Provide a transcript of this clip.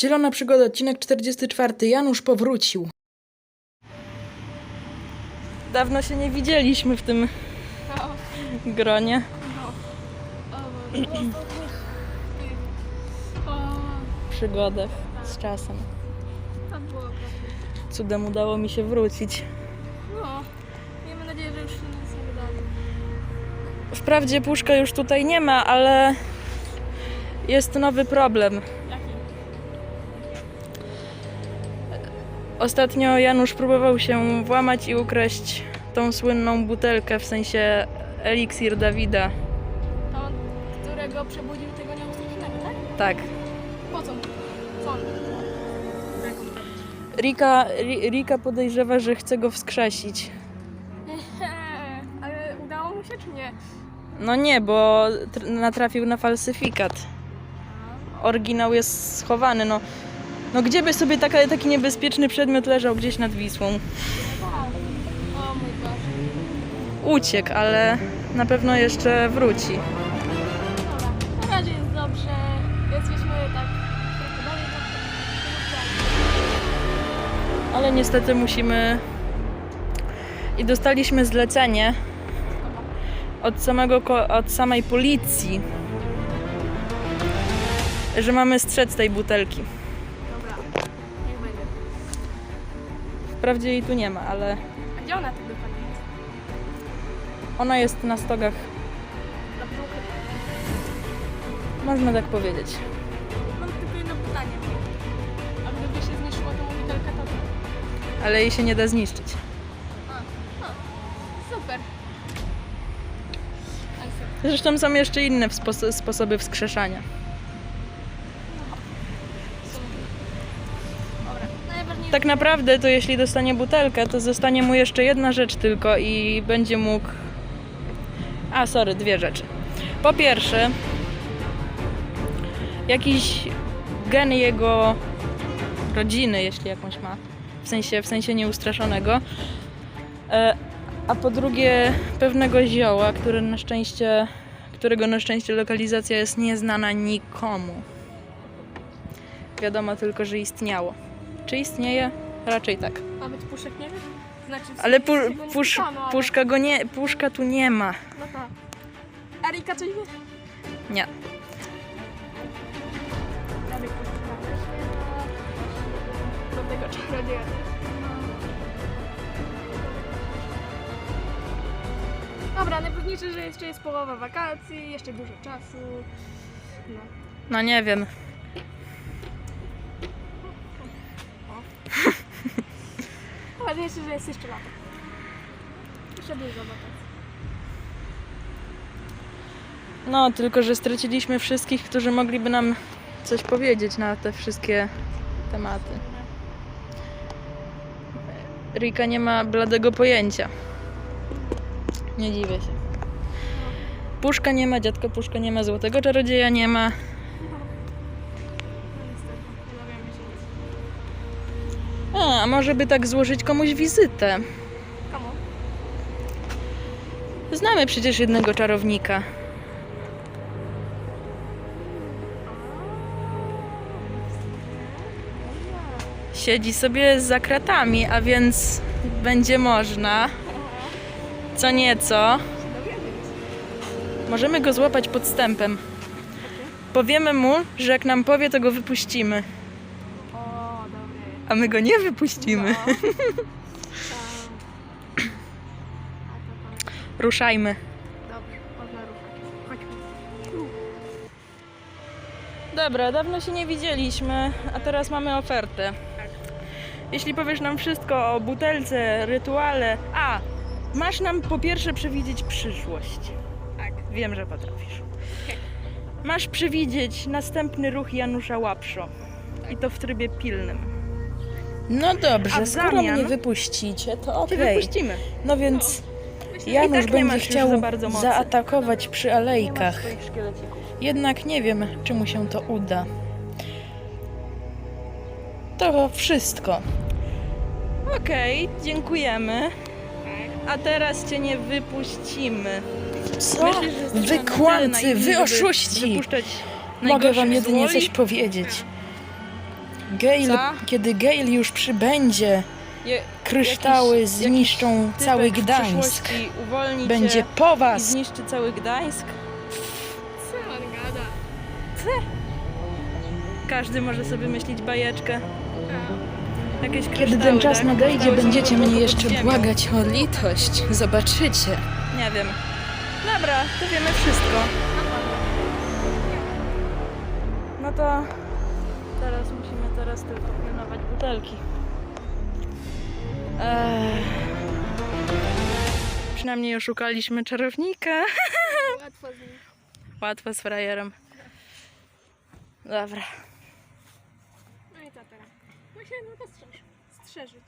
Zielona Przygoda, odcinek 44. Janusz powrócił. Dawno się nie widzieliśmy w tym gronie. Przygodach z czasem. Cudem udało mi się wrócić. Miejmy nadzieję, że już się nic nie wydarzy. Wprawdzie puszka już tutaj nie ma, ale jest nowy problem. Ostatnio Janusz próbował się włamać i ukraść tą słynną butelkę, w sensie eliksir Dawida. To którego przebudził tego nieustraszonego, tak? Tak. Po co mu? Co on? Rika, Ri- Rika podejrzewa, że chce go wskrzesić. Ale udało mu się, czy nie? No nie, bo tr- natrafił na falsyfikat. Oryginał jest schowany, no. No gdzie by sobie taka, taki niebezpieczny przedmiot leżał gdzieś nad Wisłą? Uciekł, ale na pewno jeszcze wróci. Dobra, na razie jest dobrze. Jesteśmy tak dalej, trochę Ale niestety musimy. I dostaliśmy zlecenie od samego od samej policji, że mamy strzec tej butelki. Wprawdzie jej tu nie ma, ale A gdzie ona tak dokładnie jest? ona jest na stogach, Na półkę. można tak powiedzieć. Mam tylko jedno pytanie. A gdyby się zniszczyła tą butelkę, to co? Ale jej się nie da zniszczyć. Super. Zresztą są jeszcze inne spos- sposoby wskrzeszania. Dobra, najważniejsze. Tak naprawdę to jeśli dostanie butelkę, to zostanie mu jeszcze jedna rzecz tylko i będzie mógł. A, sorry, dwie rzeczy. Po pierwsze, jakiś gen jego rodziny, jeśli jakąś ma, w sensie, w sensie nieustraszonego. E, A po drugie, pewnego zioła, które na szczęście, którego na szczęście lokalizacja jest nieznana nikomu. Wiadomo tylko, że istniało. Czy istnieje? Raczej tak. Ma być puszek, nie wiem? Znaczy, w Ale pu, tego nie pusz, ale- puszka go nie, puszka tu nie ma. No tak. Erika coś wie? Nie. Eryk puszka też nie ma. Do tego czarodzieja też nie ma. Dobra, najważniejsze, że jeszcze jest połowa wakacji, jeszcze dużo czasu. No. No nie wiem. Najważniejsze, że jest jeszcze lato. Jeszcze dużo wakacji. No, tylko że straciliśmy wszystkich, którzy mogliby nam coś powiedzieć na te wszystkie tematy. Rika nie ma bladego pojęcia. Nie dziwię się. Puszka nie ma, dziadka Puszka nie ma, złotego czarodzieja nie ma. A, a może by tak złożyć komuś wizytę? Komu? Znamy przecież jednego czarownika. Siedzi sobie za kratami, a więc będzie można co nieco. Możemy go złapać podstępem. Powiemy mu, że jak nam powie, to go wypuścimy. A my go nie wypuścimy. No. Tak. Ruszajmy. Dobrze, można ruszać. Chodźmy. Dobra, dawno się nie widzieliśmy, a teraz mamy ofertę. Jeśli powiesz nam wszystko o butelce, rytuale. A, masz nam po pierwsze przewidzieć przyszłość. Tak. Wiem, że potrafisz. Masz przewidzieć następny ruch Janusza Łapszo. I to w trybie pilnym. No A dobrze, w skoro zamian- mnie wypuścicie, to Cię okej. wypuścimy. No więc Myślę, Janusz tak nie będzie masz już chciał za bardzo mocy. zaatakować przy Nie masz alejkach. swoich szkielecików. Jednak nie wiem, czy mu się to uda. To wszystko. Okej, dziękujemy. A teraz cię nie wypuścimy. Co? Myślisz, że jesteśmy Wy na tyle kłamcy, naiwni, wy żeby oszuści! Wypuszczać Mogę wam jedynie złoli? coś powiedzieć. Co? kiedy Gale już przybędzie, Je, kryształy jakiś- zniszczą jakiś cały Gdańsk. uwolni Będzie cię po i was. zniszczy cały Gdańsk. Co on gada? Każdy może sobie myśleć bajeczkę. Jakieś Kiedy ten czas tak? nadejdzie, będziecie mnie jeszcze błagać o litość. Zobaczycie. Nie wiem. Dobra, to wiemy wszystko. No to teraz musimy teraz tylko pilnować butelki. Ech. Przynajmniej oszukaliśmy czarownika. Łatwo z nim. Łatwo z frajerem. Dobra. No i co teraz? Musimy go strzeż- strzeżyć.